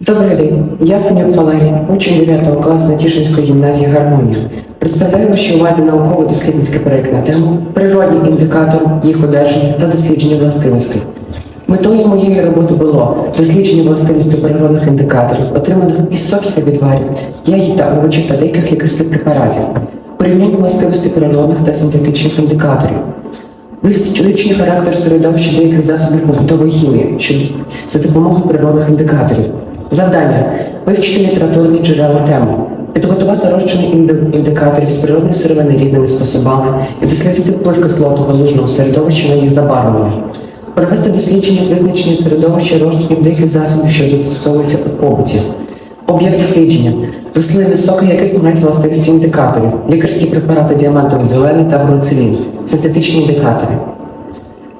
Добрий день, я Фенюк Валерій, учень 9 класу Натішинської гімназії Гармонія. Представляю вашій увазі науково-дослідницький проєкт на тему Природні індикатори, їх одержання та дослідження властивостей. Метою моєї роботи було дослідження властивостей природних індикаторів, отриманих із соків і відварів, ягід та овочів та деяких лікарських препаратів, порівняння властивостей природних та синтетичних індикаторів, Визначення характеру середовища деяких засобів побутової хімії що за допомогою природних індикаторів. Завдання вивчити літературні джерела теми, підготувати розчини індикаторів з природної сировини різними способами і дослідити вплив кислотного лужного середовища на їх забарвлення. Провести дослідження з визначення середовища розчинів деяких засобів, що застосовуються у побуті. Об'єкт дослідження рослини, соки яких мають властивості індикаторів, лікарські препарати діамантовий зелений та вуроцилін, синтетичні індикатори.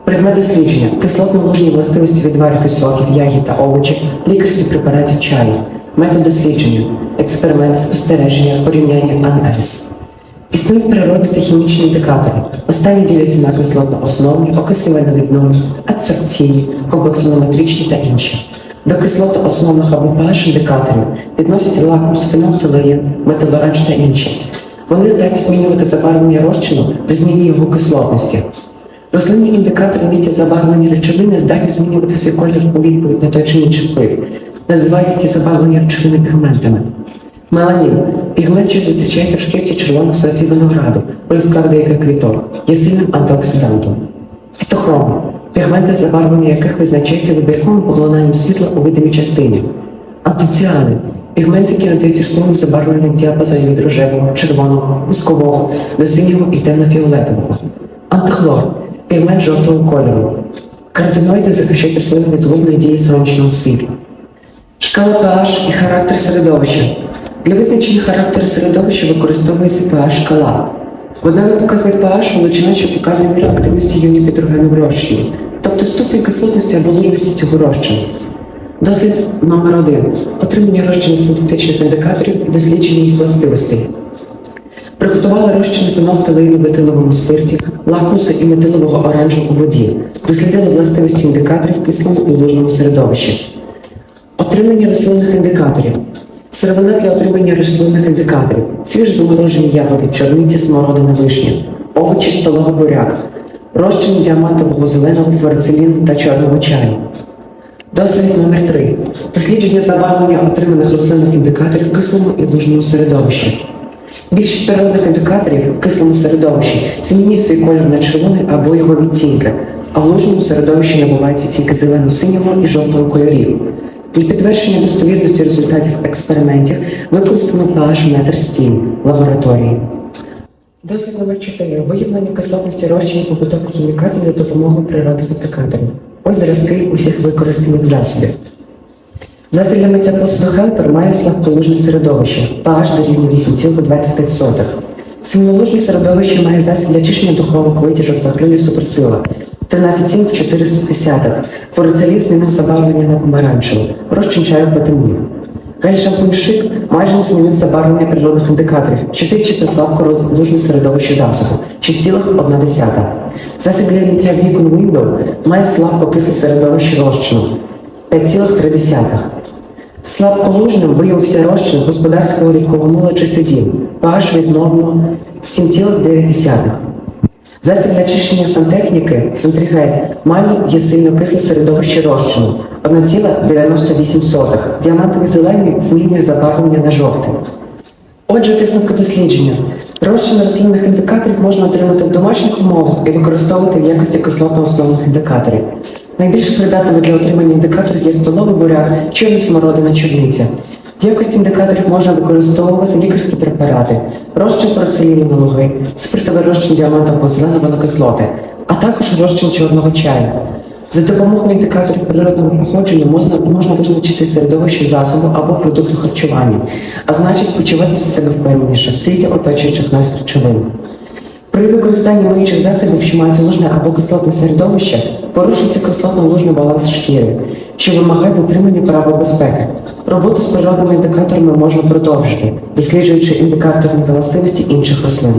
Предмет дослідження кислотно-лужні властивості відварів і соків, ягід та овочів, лікарських препаратів чаю. Метод дослідження, експеримент, спостереження, порівняння, аналіз. Існують природні та хімічні індикатори. Останні діляться на кислотно-основні, окислювально-відновні, адсорбційні, комплексонометричні та інші. До кислотно-основних або pH індикаторів відносяться лакмус, фенофталеїн, метилоранж та інші. Вони здатні змінювати забарвлення розчину при зміні його кислотності. Рослинні індикатори місця забарвлення речовини здатні змінювати свій колір у відповідь на той чи інший вплив. Називаються ці забарвлення речовини пігментами. Меланін пігмент, що зустрічається в шкірці червоних соці винограду, у деяких квіток, є сильним антиоксидантом. Фітохром пігменти, забарвлення яких визначається вибірковим поглинанням світла у видимій частині. Антоціани пігменти, які надають рослинам забарвлення в діапазоні від рожевого, червоного, пускового до синього і темно-фіолетового. Антихлор пігмент жовтого кольору. Каротиноїди захищають рослини від згубної дії сонячного світла. Шкала pH і характер середовища. Для визначення характеру середовища використовується pH шкала. Водневий показник pH – величина, що показує міру активності іонів гідрогену в розчині, тобто ступінь кислотності або лужності цього розчину. Дослід номер 1 Отримання розчинів синтетичних індикаторів і дослідження їх властивостей. Приготували розчини фенофталеїну в етиловому спирті, лакмусу і метилового оранжу у воді. Дослідили властивості індикаторів в кислому і лужному середовищі. Отримання рослинних індикаторів. Сировина для отримання рослинних індикаторів. Свіж заморожені ягоди, чорниці, смородина, вишня, овочі, столовий буряк, розчин діамантового зеленого флорициліну та чорного чаю. Дослід номер 3 Дослідження забарвлення отриманих рослинних індикаторів в кислому і лужному середовищі. Більшість природних індикаторів в кислому середовищі змінюють свій колір на червоний або його відтінки, а в лужному середовищі набувають відтінки зелено-синього і жовтого кольорів. Для підтвердження достовірності результатів експериментів використано pH-метр стін лабораторії. Дослід номер 4 Виявлення кислотності розчинів побутових хімікатів за допомогою природних індикаторів. Ось зразки усіх використаних засобів. Засіб для миття посуду Хелпер має слабколужне середовище, pH дорівнює 8,25. Сильнолужне середовище має засіб для чищення духовок, витяжок та грилю суперсила 13,4. Флорицелін змінив забарвлення на помаранчеве, розчин чаю потемнів. Гель шампунь шик майже не змінив забарвлення природних індикаторів, що свідчить про слабколужне середовище засобу 6,1. Засіб для миття вікон Window має слабкокисле середовище розчину 5,3. Слабколужним виявився розчин господарського рідкого мула чистодім, pH відновлено 7,9. Засіб для чищення сантехніки Сентригель має є сильно кисле середовище розчину 1,98. Діамантовий зелений змінює забарвлення на жовтий. Отже, висновки дослідження. Розчин рослинних індикаторів можна отримати в домашніх умовах і використовувати в якості кислотно-основних індикаторів. Найбільш придатними для отримання індикаторів є столовий буряк, чорний смородина, чорниця. В якості індикаторів можна використовувати лікарські препарати, розчин фурацеліну на луги, спиртовий розчин діамантового зеленого кислоти, а також розчин чорного чаю. За допомогою індикаторів природного походження можна, можна визначити середовище засобу або продукту харчування, а значить почуватися себе впевненіше в світі оточуючих нас речовин. При використанні миючих засобів, що мають лужне або кислотне середовище, порушується кислотно-лужний баланс шкіри, що вимагає дотримання правил безпеки. Роботу з природними індикаторами можна продовжити, досліджуючи індикаторні властивості інших рослин.